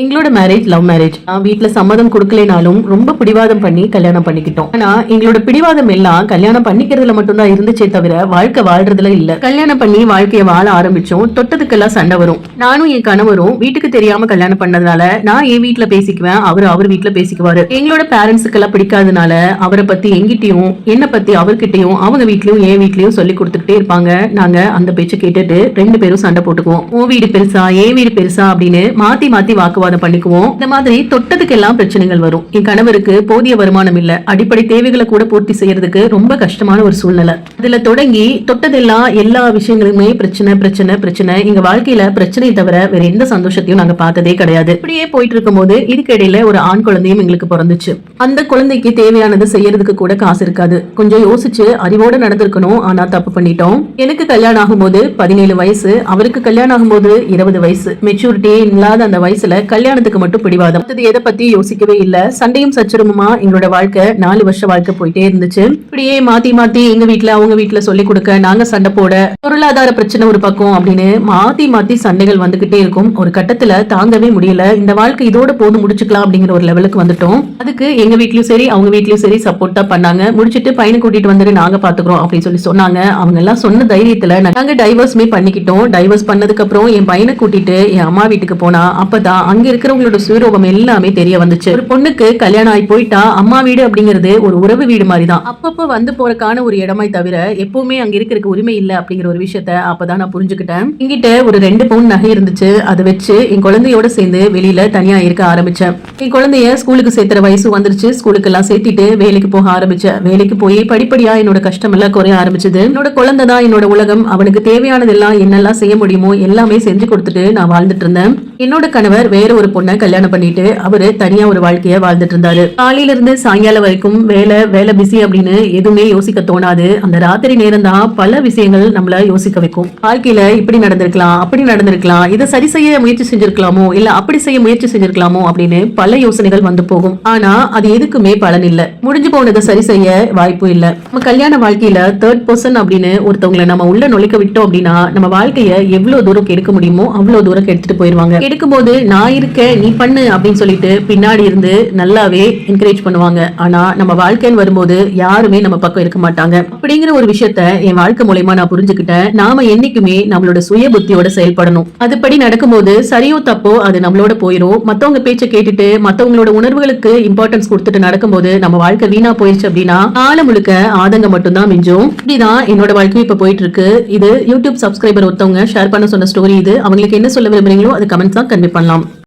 எங்களோட marriage love marriage வீட்ல சம்மதம் கொடுக்கலைனாலும் ரொம்ப பிடிவாதம் பண்ணி கல்யாணம் பண்ணிக்கிட்டோம். ஆனா எங்களோட பிடிவாதம் எல்லாம் கல்யாணம் பண்ணிக்கிறதுல மட்டும்தான் இருந்துச்சே தவிர வாழ்க்கை வாழ்றதுல இல்ல. கல்யாணம் பண்ணி வாழ்க்கைய வாழ ஆரம்பிச்சோம். தொட்டதுக்கெல்லாம் சண்டை வரும். நானும் என் கணவரும் வீட்டுக்கு தெரியாம கல்யாணம் பண்ணதுனால நான் என் வீட்டுல பேசிக்குவேன் அவர் அவர் வீட்டுல பேசிக்குவாரு. எங்களோட பேரண்ட்ஸுக்கு எல்லாம் பிடிக்காதனால அவரை பத்தி எங்கிட்டயும் என்ன பத்தி அவர்கிட்டயும் அவங்க வீட்லயும் என் வீட்லயும் சொல்லி கொடுத்துக்கிட்டே இருப்பாங்க. நாங்க அந்த பேச்சை கேட்டுட்டு ரெண்டு பேரும் சண்டை போட்டுக்குவோம். உன் வீடு பெருசா என் வீடு பெருசா அப்படின்னு மாத்தி மாத்தி வாக்குவாதம் பண்ணிக்குவோம். இந்த மாதிரி தொட்டதுக்கெல்லாம் பிரச்சனைகள் வரும். என் கணவருக்கு போதிய வருமானம் இல்ல. அடிப்படை தேவைகளை கூட பூர்த்தி செய்யறதுக்கு ரொம்ப கஷ்டமான ஒரு சூழ்நிலை. இதுல தொடங்கி தொட்டதெல்லாம் எல்லா விஷயங்களுமே பிரச்சனை பிரச்சனை பிரச்சனை. எங்க வாழ்க்கையில பிரச்சனையை தவிர வேற எந்த சந்தோஷத்தையும் நாங்க பார்த்ததே கிடையாது. இப்படியே போயிட்டு இருக்கும்போது இதுக்கு இடையில ஒரு ஆண் குழந்தையும் எங்களுக்கு பிறந்துச்சு. அந்த குழந்தைக்கு தேவையானது செய்யறதுக்கு கூட காசு இருக்காது. கொஞ்சம் யோசிச்சு அறிவோட நடந்திருக்கணும். ஆனா தப்பு பண்ணிட்டோம். எனக்கு கல்யாணம் ஆகும்போது பதினேழு வயசு. அவருக்கு கல்யாணம் ஆகும்போது இருபது வயசு. மெச்சூரிட்டி இல்லாத அந்த வயசுல கல்யாணத்துக்கு மட்டும் பிடிவாதம். அடுத்தது எதை பத்தி யோசிக்கவே இல்ல. சண்டையும் சச்சரவுமா எங்களோட வாழ்க்கை? நாலு வருஷ வாழ்க்கை போயிட்டே இருந்துச்சு. இப்படியே மாத்தி மாத்தி எங்க வீட்டுல அவங்க வீட்டுல சொல்லி கொடுக்க நாங்க சண்டை போட பொருளாதார பிரச்சனை ஒரு பக்கம் அப்படின்னு மாத்தி மாத்தி சண்டைகள் வந்துகிட்டே இருக்கும். ஒரு கட்டத்துல தாங்கவே முடியல. இந்த வாழ்க்கை இதோட போது முடிச்சுக்கலாம் அப்படிங்கிற ஒரு லெவலுக்கு வந்துட்டோம். அதுக்கு எங்க வீட்லயும் சரி அவங்க வீட்லயும் சரி சப்போர்ட்டா பண்ணாங்க. முடிச்சிட்டு பையனை கூட்டிட்டு வந்துட்டு நாங்க பாத்துக்கிறோம் அப்படின்னு சொல்லி சொன்னாங்க. அவங்க எல்லாம் சொன்ன தைரியத்துல நாங்க டைவர்ஸ்மே பண்ணிக்கிட்டோம். டைவர்ஸ் பண்ணதுக்கு அப்புறம் என் பையனை கூட்டிட்டு என் அம்மா வீட்டுக்கு போனா அப்பதான் அங்க இருக்கிறவங்களோட சுயரூபம் எல்லாமே தெரிய வந்துச்சு. ஒரு பொண்ணுக்கு கல்யாணம் ஆகி போயிட்டா அம்மா வீடு அப்படிங்கிறது ஒரு உறவு வீடு மாதிரி தான் அப்பப்போ வந்து போறக்கான ஒரு இடமாய் தவிர எப்பவுமே அங்க இருக்கிறதுக்கு உரிமை இல்ல அப்படிங்கிற ஒரு விஷயத்த அப்பதான் நான் புரிஞ்சுக்கிட்டேன். என்கிட்ட ஒரு ரெண்டு பவுன் நகை இருந்துச்சு. அதை வச்சு என் குழந்தையோட சேர்ந்து வெளியில தனியா இருக்க ஆரம்பிச்சேன். என் குழந்தைய ஸ்கூலுக்கு சேர்த்துற வயசு வந்துருச்சு. ஸ்கூலுக்கு எல்லாம் சேர்த்திட்டு வேலைக்கு போக ஆரம்பிச்சேன். வேலைக்கு போய் படிப்படியா என்னோட கஷ்டம் எல்லாம் குறைய ஆரம்பிச்சது. என்னோட குழந்தை தான் என்னோட உலகம். அவனுக்கு தேவையானதெல்லாம் என்னெல்லாம் செய்ய முடியுமோ எல்லாமே செஞ்சு கொடுத்துட்டு நான் வாழ்ந்துட்டு இருந்தேன். என்னோட கணவர் வேற ஒரு பொண்ணை கல்யாணம் பண்ணிட்டு அவரு தனியா ஒரு வாழ்க்கைய வாழ்ந்துட்டு இருந்தாரு. காலையில இருந்து சாயங்காலம் வரைக்கும் வேலை வேலை பிஸி அப்படின்னு எதுவுமே யோசிக்க தோணாது. அந்த ராத்திரி நேரம் தான் பல விஷயங்கள் நம்மள யோசிக்க வைக்கும். வாழ்க்கையில இப்படி நடந்திருக்கலாம் அப்படி நடந்திருக்கலாம் இதை சரி செய்ய முயற்சி செஞ்சிருக்கலாமோ இல்ல அப்படி செய்ய முயற்சி செஞ்சிருக்கலாமோ அப்படின்னு பல யோசனைகள் வந்து போகும். ஆனா அது எதுக்குமே பலன் இல்ல. முடிஞ்சு போனதை சரி செய்ய வாய்ப்பு இல்ல. நம்ம கல்யாண வாழ்க்கையில தேர்ட் பர்சன் அப்படின்னு ஒருத்தவங்களை நம்ம உள்ள நுழைக்க விட்டோம் அப்படின்னா நம்ம வாழ்க்கைய எவ்வளவு தூரம் கெடுக்க முடியுமோ அவ்வளவு தூரம் எடுத்துட்டு போயிருவாங்க. எடுக்கும்போது நான் இருக்க நீ பண்ணு அப்படின்னு சொல்லிட்டு பின்னாடி இருந்து நல்லாவே என்கரேஜ் பண்ணுவாங்க. ஆனா நம்ம வாழ்க்கைன்னு வரும்போது யாருமே நம்ம பக்கம் இருக்க மாட்டாங்க. அப்படிங்கிற ஒரு விஷயத்த என் வாழ்க்கை மூலயமா நான் புரிஞ்சுக்கிட்டேன். நாம என்னைக்குமே நம்மளோட சுய புத்தியோட செயல்படணும். அதுபடி நடக்கும்போது சரியோ தப்போ அது நம்மளோட போயிரும். மத்தவங்க பேச்சை கேட்டுட்டு மத்தவங்களோட உணர்வுகளுக்கு இம்பார்ட்டன்ஸ் கொடுத்துட்டு நடக்கும்போது நம்ம வாழ்க்கை வீணா போயிருச்சு அப்படின்னா காலம் முழுக்க ஆதங்கம் மட்டும்தான் மிஞ்சும். இப்படிதான் என்னோட வாழ்க்கையும் இப்ப போயிட்டு இருக்கு இது யூடியூப் சப்ஸ்கிரைபர் ஒருத்தவங்க ஷேர் பண்ண சொன்ன ஸ்டோரி இது. அவங்களுக்கு என்ன சொல்ல விரும்புறீங்களோ அது கமெண்ட்ஸ் தான் கன்வே பண்ணலாம்.